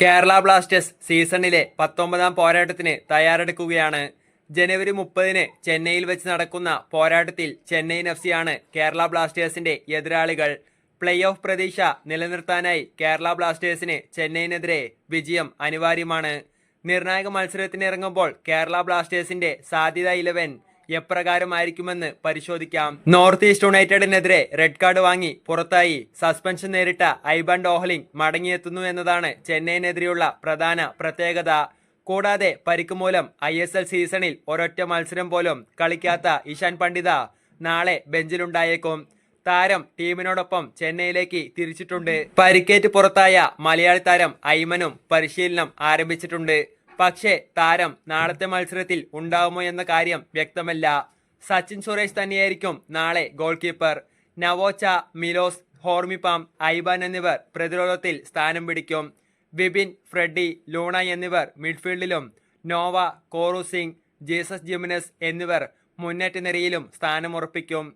Kerala Blasters സീസണിലെ പത്തൊമ്പതാം പോരാട്ടത്തിന് തയ്യാറെടുക്കുകയാണ്. ജനുവരി മുപ്പതിന് ചെന്നൈയിൽ വെച്ച് നടക്കുന്ന പോരാട്ടത്തിൽ ചെന്നൈയിൻ എഫ് സിയാണ് കേരള ബ്ലാസ്റ്റേഴ്സിന്റെ എതിരാളികൾ. പ്ലേ ഓഫ് പ്രതീക്ഷ നിലനിർത്താനായി കേരള ബ്ലാസ്റ്റേഴ്സിന് ചെന്നൈയിനെതിരെ വിജയം അനിവാര്യമാണ്. നിർണായക മത്സരത്തിനിറങ്ങുമ്പോൾ കേരള ബ്ലാസ്റ്റേഴ്സിന്റെ സാധ്യത ഇലവൻ എപ്രകാരമായിരിക്കുമെന്ന് പരിശോധിക്കാം. നോർത്ത് ഈസ്റ്റ് യുണൈറ്റഡിനെതിരെ റെഡ് കാർഡ് വാങ്ങി പുറത്തായി. സസ്പെൻഷൻ നേരിട്ട ഐബൻ ഡോഹ്ലിംഗ് മടങ്ങിയെത്തുന്നു എന്നതാണ് ചെന്നൈയിനെതിരെയുള്ള പ്രധാന പ്രത്യേകത. കൂടാതെ പരിക്ക് മൂലം ഐ എസ് എൽ സീസണിൽ ഒരൊറ്റ മത്സരം പോലും കളിക്കാത്ത ഇഷാൻ പണ്ഡിത നാളെ ബെഞ്ചിലുണ്ടായേക്കും. താരം ടീമിനോടൊപ്പം ചെന്നൈയിലേക്ക് തിരിച്ചിട്ടുണ്ട്. പരിക്കേറ്റ് പുറത്തായ മലയാളി താരം ഐമനും പരിശീലനം ആരംഭിച്ചിട്ടുണ്ട്. പക്ഷേ താരം നാളത്തെ മത്സരത്തിൽ ഉണ്ടാവുമോ എന്ന കാര്യം വ്യക്തമല്ല. സച്ചിൻ സുരേഷ് തന്നെയായിരിക്കും നാളെ goalkeeper Naocha Milos Hormipam Aiban എന്നിവർ പ്രതിരോധത്തിൽ സ്ഥാനം പിടിക്കും. വിപിൻ ഫ്രെഡി ലൂണ എന്നിവർ മിഡ്ഫീൽഡിലും. Noah Koru Singh Jesus Jimenez എന്നിവർ മുന്നേറ്റ നിരയിലും സ്ഥാനമുറപ്പിക്കും.